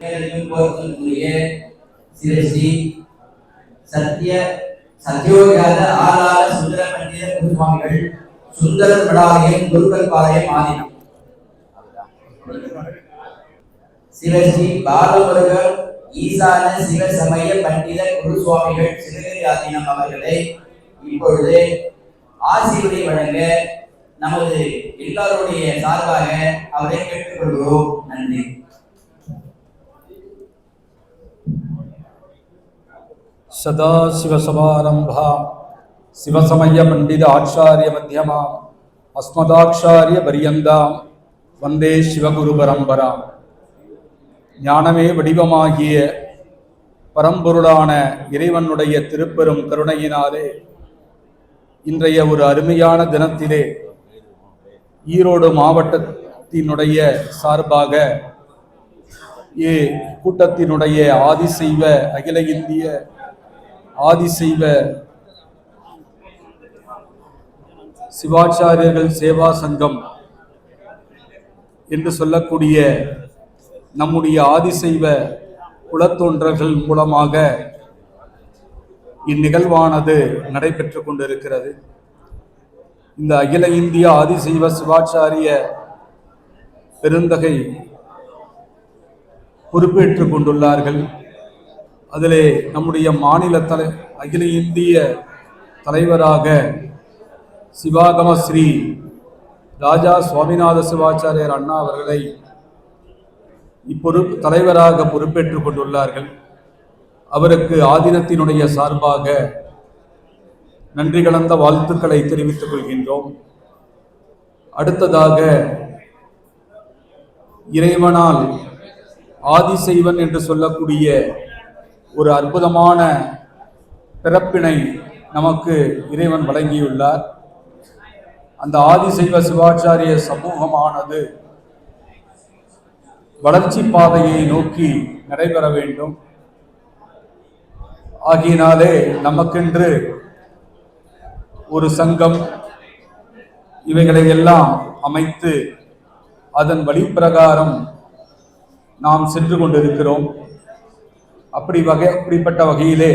போர்த்திய ஸ்ரீ சத்திய சத்ய ஆளாள ஆலால சுந்தர பண்டித குருசுவாமிகள் சுந்தர மடாலயம் குருக்கள் பாளையம் ஆதீனம். சிவஸ்ரீ பாலமுருகர் ஈசான சிவ சமய பண்டித குருசுவாமிகள் சிவகிரி ஆதீனம் அவர்களை இப்பொழுது ஆசிரியரை வழங்க நமது எல்லாருடைய சார்பாக அவரை கேட்டுக்கொள்கிறோம். நன்றி. சதாசிவசமாரம்பா சிவசமய பண்டித ஆச்சாரிய மத்தியமா அஸ்மதாச்சாரிய பரியந்தாம் வந்தே சிவகுரு பரம்பரா ஞானமே வடிவமாகிய பரம்பொருளான இறைவனுடைய திருப்பெரும் கருணையினாலே இன்றைய ஒரு அருமையான தினத்திலே ஈரோடு மாவட்டத்தினுடைய சார்பாக கூட்டத்தினுடைய ஆதிசைவ அகில இந்திய ஆதிசைவ சிவாச்சாரியர்கள் சேவா சங்கம் என்று சொல்லக்கூடிய நம்முடைய ஆதிசைவ குலத்தொன்றர்கள் மூலமாக இந்நிகழ்வானது நடைபெற்று கொண்டிருக்கிறது. இந்த அகில இந்திய ஆதிசைவ சிவாச்சாரிய பெருந்தகை பொறுப்பேற்றுக் கொண்டுள்ளார்கள். அதிலே நம்முடைய மாநில தலை அகில இந்திய தலைவராக சிவாகம ஸ்ரீ ராஜா சுவாமிநாத சிவாச்சாரியர் அண்ணா அவர்களை இப்பொறுப்பு தலைவராக பொறுப்பேற்றுக் கொண்டுள்ளார்கள். அவருக்கு ஆதீனத்தினுடைய சார்பாக நன்றி கலந்த வாழ்த்துக்களை தெரிவித்துக் கொள்கின்றோம். அடுத்ததாக இறைவனால் ஆதிசைவன் என்று சொல்லக்கூடிய ஒரு அற்புதமான பிறப்பினை நமக்கு இறைவன் வழங்கியுள்ளார். அந்த ஆதிசைவ சிவாச்சாரிய சமூகமானது வளர்ச்சி பாதையை நோக்கி நடைபெற வேண்டும். ஆகியனாலே நமக்கென்று ஒரு சங்கம் இவைகளை எல்லாம் அமைத்து அதன் வழிப்பிரகாரம் நாம் சென்று கொண்டிருக்கிறோம். அப்படி வகை அப்படிப்பட்ட வகையிலே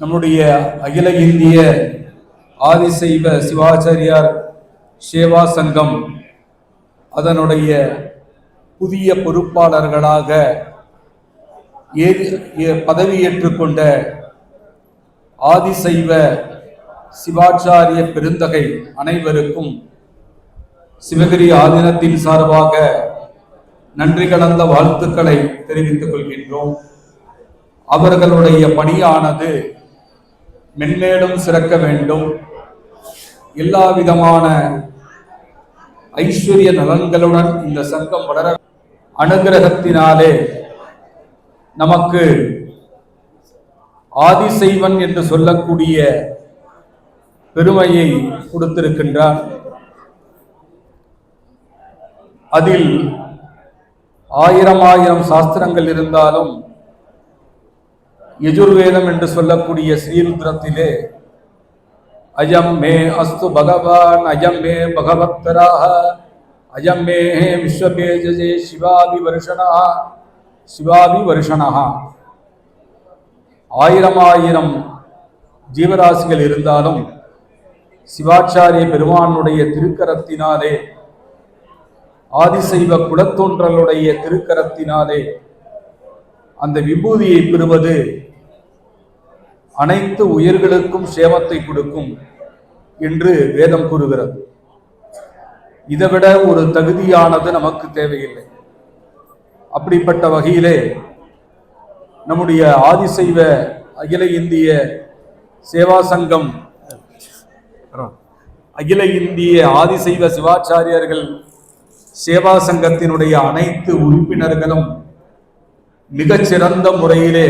நம்முடைய அகில இந்திய ஆதிசைவ சிவாச்சாரியார் சேவா சங்கம் அதனுடைய புதிய பொறுப்பாளர்களாக ஏறி- ஏ- ஆதிசைவ சிவாச்சாரிய பெருந்தகை அனைவருக்கும் சிவகிரி ஆதீனத்தின் சார்பாக நன்றி கலந்த வாழ்த்துக்களை தெரிவித்துக் கொள்கின்றோம். அவர்களுடைய பணியானது மென்மேலும் சிறக்க வேண்டும். எல்லா விதமான ஐஸ்வர்ய நலன்களுடன் இந்த சங்கம் வளர அனுகிரகத்தினாலே நமக்கு ஆதிசைவன் என்று சொல்லக்கூடிய பெருமையை கொடுத்திருக்கின்றார். அதில் ஆயிரம் ஆயிரம் சாஸ்திரங்கள் இருந்தாலும் யஜுர்வேதம் என்று சொல்லக்கூடிய ஸ்ரீருத்ரத்திலே அயம் மே அஸ்து பகவான் அயம் மே பகவத்தராக அயம் மே விஸ்வபேஜே சிவாபி வருஷனா சிவாபி வருஷனா ஆயிரம் ஆயிரம் ஜீவராசிகள் இருந்தாலும் சிவாச்சாரிய பெருமானுடைய திருக்கரத்தினாலே ஆதிசைவ குலத்தோன்றலுடைய திருக்கரத்தினாலே அந்த விபூதியை பெறுவது அனைத்து உயிர்களுக்கும் சேமத்தை கொடுக்கும் என்று வேதம் கூறுகிறது. இதைவிட ஒரு தகுதியானது நமக்கு தேவையில்லை. அப்படிப்பட்ட வகையிலே நம்முடைய ஆதிசைவ அகில இந்திய சேவா சங்கம் அகில இந்திய ஆதிசைவ சிவாச்சாரியர்கள் சேவா சங்கத்தினுடைய அனைத்து உறுப்பினர்களும் மிகச்சிறந்த முறையிலே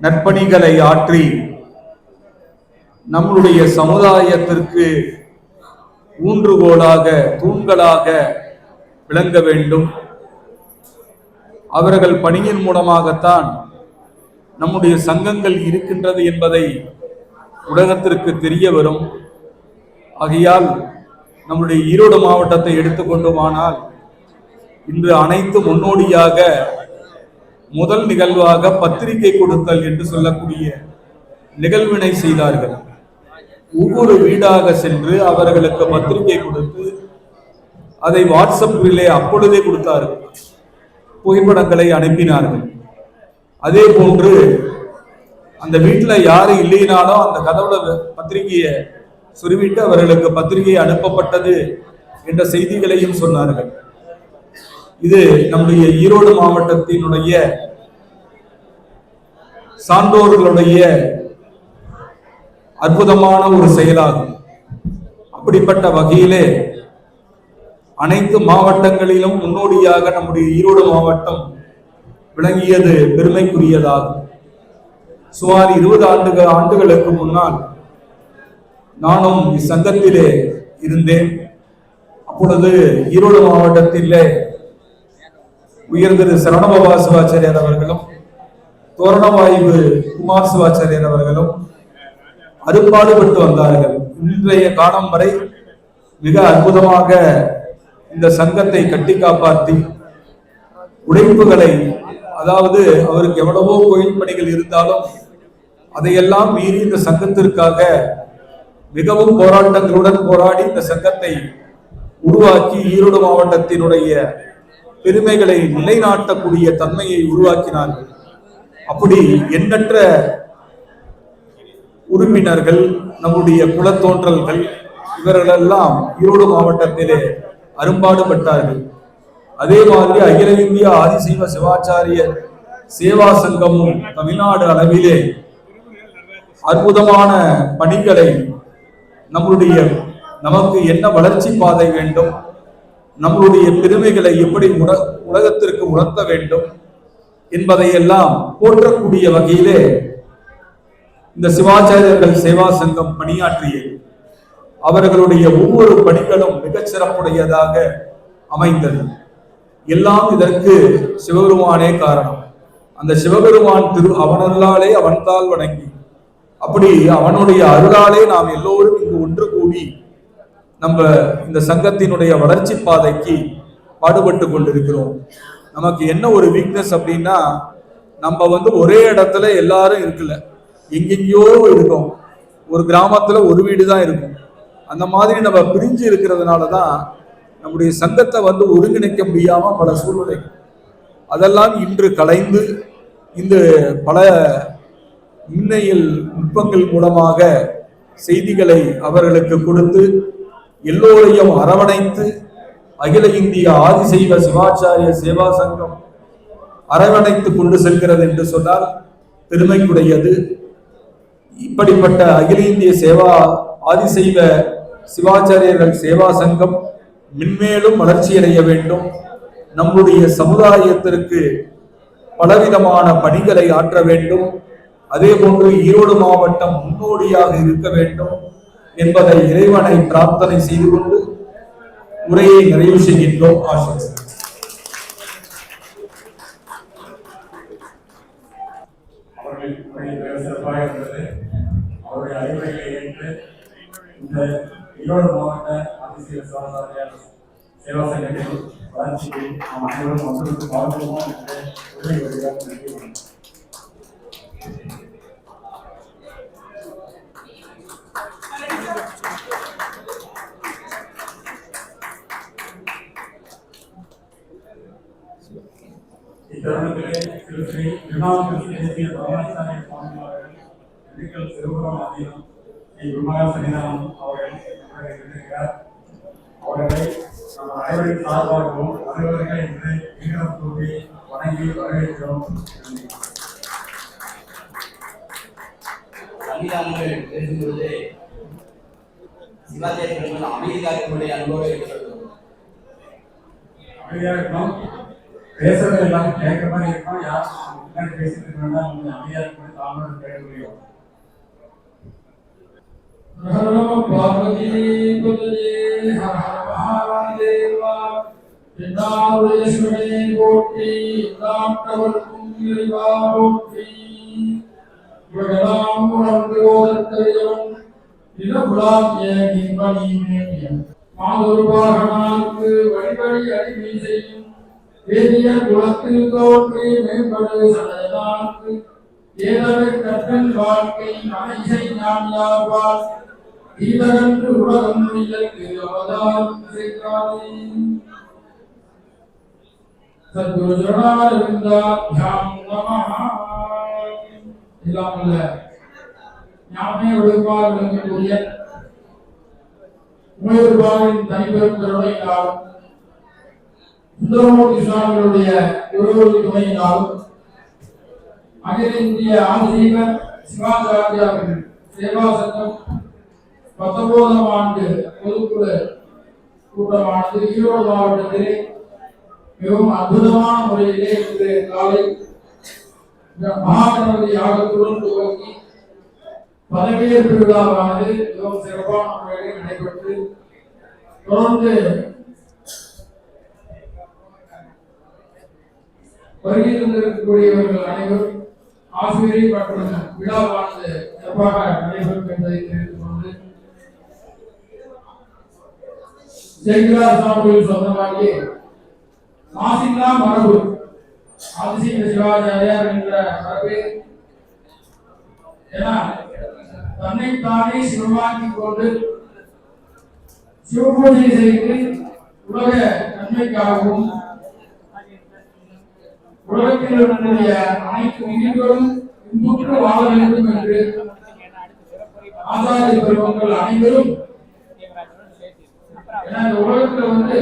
நற்பணிகளை ஆற்றி நம்முடைய சமுதாயத்திற்கு ஊன்றுகோலாக தூண்களாக விளங்க வேண்டும். அவர்கள் பணியின் மூலமாகத்தான் நம்முடைய சங்கங்கள் இருக்கின்றது என்பதை உலகத்திற்கு தெரிய வரும். ஆகையால் நம்முடைய ஈரோடு மாவட்டத்தை எடுத்துக்கொண்டுமானால் இன்று அனைத்து முன்னோடியாக முதல் நிகழ்வாக பத்திரிகை கொடுத்தல் என்று சொல்லக்கூடிய நிகழ்வினை செய்தார்கள். ஒவ்வொரு வீடாக சென்று அவர்களுக்கு பத்திரிகை கொடுத்து அதை வாட்ஸ்அப்பிலே அப்பொழுதே கொடுத்தார்கள். புகைப்படங்களை அனுப்பினார்கள். அதே போன்று அந்த வீட்டில் யாரு இல்லைனாலும் அந்த கதவுல பத்திரிகையை சுருவிட்டு அவர்களுக்கு பத்திரிகை அனுப்பப்பட்டது என்ற செய்திகளையும் சொன்னார்கள். இது நம்முடைய ஈரோடு மாவட்டத்தினுடைய சான்றோர்களுடைய அற்புதமான ஒரு செயலாகும். அப்படிப்பட்ட வகையிலே அனைத்து மாவட்டங்களிலும் முன்னோடியாக நம்முடைய ஈரோடு மாவட்டம் விளங்கியது பெருமைக்குரியதாகும். சுமார் இருபது ஆண்டுகள் ஆண்டுகளுக்கு முன்னால் நானும் இச்சங்கத்திலே இருந்தேன். அப்பொழுது ஈரோடு மாவட்டத்திலே உயர்ந்தது சரணபவா சிவாச்சாரியார் அவர்களும் தோரணவாய்வு குமார் சிவாச்சாரியர் அவர்களும் அறுபாடுபட்டு வந்தார்கள். இன்றைய காலம் வரை மிக அற்புதமாக இந்த சங்கத்தை கட்டி காப்பாற்றி உழைப்புகளை அதாவது அவருக்கு எவ்வளவோ கோயில் பணிகள் இருந்தாலும் அதையெல்லாம் மீறி இந்த சங்கத்திற்காக மிகவும் போராட்டங்களுடன் போராடி இந்த சங்கத்தை உருவாக்கி ஈரோடு மாவட்டத்தினுடைய பெருமைகளை நிலைநாட்டக்கூடிய தன்மையை உருவாக்கினார்கள். அப்படி எண்ணற்ற உறுப்பினர்கள் நம்முடைய குலத்தோன்றல்கள் இவர்களெல்லாம் ஈரோடு மாவட்டத்திலே அரும்பாடுபட்டார்கள். அதே மாதிரி அகில இந்திய ஆதிசைவ சிவாச்சாரிய சேவா சங்கமும் தமிழ்நாடு அளவிலே அற்புதமான பணிகளை நம்மளுடைய நமக்கு என்ன வளர்ச்சி பாதை வேண்டும்? நம்மளுடைய பெருமைகளை எப்படி உல உலகத்திற்கு உணர்த்த வேண்டும்? என்பதையெல்லாம் போற்றக்கூடிய வகையிலே இந்த சிவாச்சாரியர்கள் சேவா சங்கம் பணியாற்றியது. அவர்களுடைய ஒவ்வொரு பணிகளும் மிகச் சிறப்புடையதாக அமைந்தது. எல்லாம் இதற்கு சிவபெருமானே காரணம். அந்த சிவபெருமான் திரு அவனல்லாலே அவன்தால் வணங்கி அப்படி அவனுடைய அருளாலே நாம் எல்லோரும் இங்கு ஒன்று கூடி நம்ம இந்த சங்கத்தினுடைய வளர்ச்சி பாதைக்கு பாடுபட்டு கொண்டிருக்கிறோம். நமக்கு என்ன ஒரு வீக்னஸ் அப்படின்னா நம்ம வந்து ஒரே இடத்துல எல்லாரும் இருக்கல. எங்கெங்கேயோ இருக்கோம். ஒரு கிராமத்துல ஒரு வீடு தான் இருக்கும். அந்த மாதிரி நம்ம பிரிஞ்சு இருக்கிறதுனால தான் நம்முடைய சங்கத்தை வந்து ஒருங்கிணைக்க முடியாம பல சூழ்நிலை அதெல்லாம் இன்று கலைந்து இந்த பல இன்னையில் நுட்பங்கள் மூலமாக செய்திகளை அவர்களுக்கு கொடுத்து எல்லோரையும் அரவணைத்து அகில இந்திய ஆதிசைவ சிவாச்சாரிய சேவா சங்கம் அரவணைத்து கொண்டு செல்கிறது என்று சொன்னால் பெருமைக்குடையது இப்படிப்பட்ட அகில இந்திய சேவா ஆதிசைவ சிவாச்சாரியர்கள் சேவா சங்கம் மென்மேலும் வளர்ச்சியடைய வேண்டும். நம்முடைய சமுதாயத்திற்கு பலவிதமான பணிகளை ஆற்ற வேண்டும். அதே போன்று ஈரோடு மாவட்டம் முன்னோடியாக இருக்க வேண்டும் என்பதை இறைவனை பிரார்த்தனை செய்து கொண்டு உரையை நிறைவு செய்கின்றோம். ஆசிரியர் அவர்கள் சிறப்பாக இருந்தது. அவருடைய அறிவுரைகளை ஏற்று இந்த ஈரோடு மாவட்ட அதிசய சுகாதார சேவா நாம் அனைவரும் மக்களுக்கு வாழ்வோம் என்று உதவி வருகிறார் நன்றி ஸ்ரீ விமலா சன்னிதானம் அவர்கள் இருக்கிறார் அவர்களை நம் அனைவரின் சார்பாகவும் வருவர்கள் என்று மீண்டும் கூறி வணங்கி வரவேற்கிறோம். நன்றி. சன்னிதானங்கள் பேசும்பொழுது சிவாச்சாரியர்கள் அமைதி காக்கக்கூடிய அனுபவம் என்று சொல்லுவோம் அமைதியா இருக்கணும். பேசுறது எல்லாம் கேட்க மாதிரி இருக்கும் யாரும் முன்னாடி பேசிட்டு இருக்க வேண்டாம் கொஞ்சம் அமைதியா இருக்கணும் தாமரை கேட்க முடியும். நம பார்வதி பதயே ஹர ஹர மகாதேவா பிதாவுடைய போற்றி நாட்டவர்க்கும் இறைவா போற்றி. இவர்களாம் உணர்ந்து ஓதற்கரியவன் நிலபுலாம் வழிவழி செய்யும் குலத்தில் மேம்படு ஏதவை கற்றல் வாழ்க்கை ஞானியாவார் ஈதகன்று உலகம் இயற்கு அவதாரம் செய்தாரே சத்குரு ஜனாரவிந்தாபியாம் நமஹ இல்லாமல்ல ஞானமே ஒழுங்காக விளங்கக்கூடிய உமையொருபாவின் தனிப்பெரும் கருணையினாலும் சுந்தரமூர்த்தி சுவாமிகளுடைய குருவுடைய துணையினாலும் அகில இந்திய ஆசிரியர் சிவாச்சாரியாவின் சேவா சங்கம் பத்தொன்பதாம் ஆண்டு பொதுக்குழு கூட்டமானது ஈரோடு மாவட்டத்திலே மிகவும் அற்புதமான முறையிலே இன்று காலை மகாகணபதி யாகத்துடன் துவங்கி பதவியேற்பு விழாவானது மிகவும் சிறப்பான முறையிலே நடைபெற்று தொடர்ந்து வருகிறந்திருக்கக்கூடியவர்கள் அனைவரும் ஆசிரியர் மற்றும் விழாவானது சிறப்பாக நடைபெறும் என்பதை தெரிவித்துக் கொண்டு சாமியில் சுவாமிகள் சொந்தமாகிய. மாசில்லா மரபு. ஆதிசீல சிவாச்சாரியார் என்ற மரபு. ஏன்னா தன்னைத்தானே சிவமாக்கிக் கொண்டு சிவபூஜை செய்து உலக நன்மைக்காகவும் உலகத்தில் இருக்கக்கூடிய அனைத்து உயிர்களும் இன்புற்று வாழ வேண்டும் என்று ஆதாரி பெருமக்கள் அனைவரும் ஏன்னா இந்த உலகத்துல வந்து